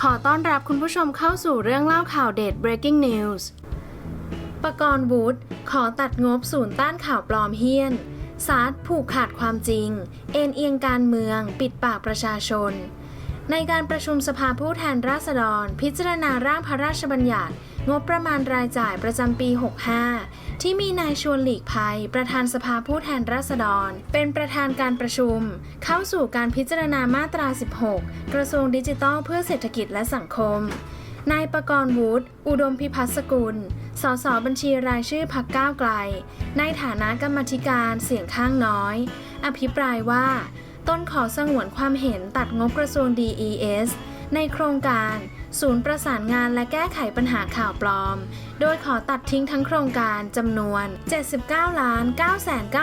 ขอต้อนรับคุณผู้ชมเข้าสู่เรื่องเล่าข่าวเด็ด breaking news ประกรณ์วุฒิขอตัดงบศูนย์ต้านข่าวปลอมเฮี้ยนซาร์ผูกขาดความจริง เอ็นเอียงการเมือง ปิดปากประชาชน ในการประชุมสภาผู้แทนราษฎร พิจารณาร่างพระราชบัญญัติ งบประมาณรายจ่ายประจำปี 65 ที่มีนายชวนหลีกภัย ประธานสภาผู้แทนราษฎร เป็นประธานการประชุม เข้าสู่การพิจารณามาตรา 16 กระทรวงดิจิทัลเพื่อเศรษฐกิจและสังคม นายประกรณ์วุฒิอุดมพิพัฒสกุล สสบัญชีรายชื่อพักก้าวไกล ในฐานะกรรมธิการเสียงข้างน้อย อภิปรายว่า ต้นขอสงวนความเห็นตัดงบกระทรวง DES ในโครงการ ศูนย์ประสานงานและแก้ไขปัญหาข่าวปลอม โดยขอตัดทิ้งทั้งโครงการจำนวน 79ล้าน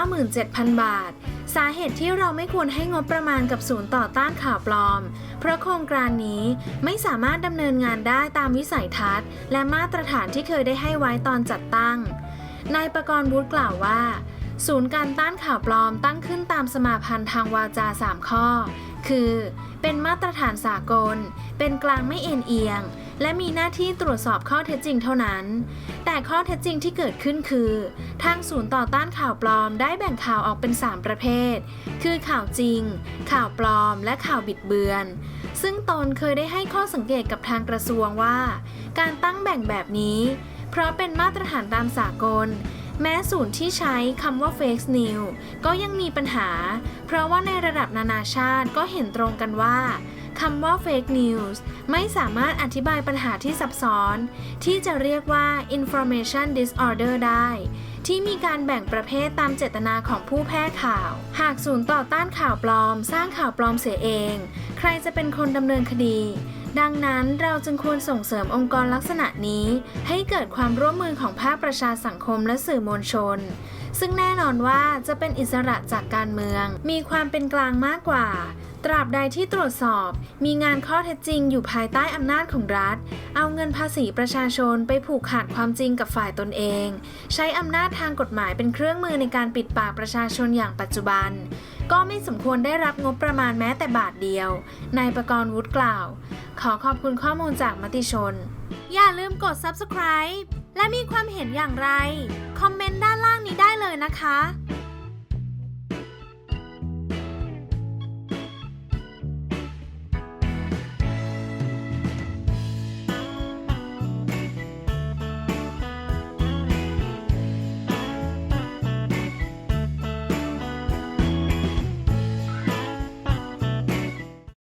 997,000 บาท สาเหตุที่เราไม่ควรให้งบประมาณกับศูนย์ต่อต้านข่าวปลอม เพราะโครงการนี้ไม่สามารถดำเนินงานได้ตามวิสัยทัศน์ และมาตรฐานที่เคยได้ให้ไว้ตอนจัดตั้ง นายประกรณ์วุฒิกล่าวว่าศูนย์การต้านข่าวปลอมตั้งขึ้นตามสมาพันธ์ทางวาจา 3 ข้อ คือเป็นมาตรฐานสากล เป็นกลางไม่เอ็นเอียง และมีหน้าที่ตรวจสอบข้อเท็จจริงเท่านั้น แต่ข้อเท็จจริงที่เกิดขึ้นคือ ทางศูนย์ต่อต้านข่าวปลอมได้แบ่งข่าวออกเป็น 3 ประเภท คือข่าวจริง ข่าวปลอม และข่าวบิดเบือน ซึ่งตนเคยได้ให้ข้อสังเกตกับทางกระทรวงว่า การตั้งแบ่งแบบนี้ เพราะเป็นมาตรฐานตามสากล แม้ศูนย์ที่ใช้คำว่า fake news ก็ยังมีปัญหา เพราะว่าในระดับนานาชาติก็เห็นตรงกันว่าคำว่า fake news ไม่สามารถอธิบายปัญหาที่ซับซ้อน ที่จะเรียกว่า information disorder ได้ ที่มีการแบ่งประเภทตามเจตนาของผู้แพร่ข่าว หากศูนย์ต่อต้านข่าวปลอม สร้างข่าวปลอมเสียเอง ใครจะเป็นคนดำเนินคดี ดังนั้นเราจึงควรส่งเสริมองค์กรลักษณะนี้ ให้เกิดความร่วมมือของภาคประชาสังคมและสื่อมวลชน ซึ่งแน่นอนว่าจะเป็นอิสระจากการเมือง มีความเป็นกลางมากกว่า ตราบใดที่ตรวจสอบ มีงานข้อเท็จจริงอยู่ภายใต้อำนาจของรัฐ เอาเงินภาษีประชาชนไปผูกขาดความจริงกับฝ่ายตนเอง ใช้อำนาจทางกฎหมายเป็นเครื่องมือในการปิดปากประชาชนอย่างปัจจุบัน ก็ไม่สมควรได้รับงบประมาณแม้แต่บาทเดียวนายประกรณ์วุฒิกล่าว ขอขอบคุณข้อมูลจากมติชน อย่าลืมกด subscribe และมีความเห็นอย่างไร คอมเมนต์ด้านล่างนี้ได้เลยนะคะ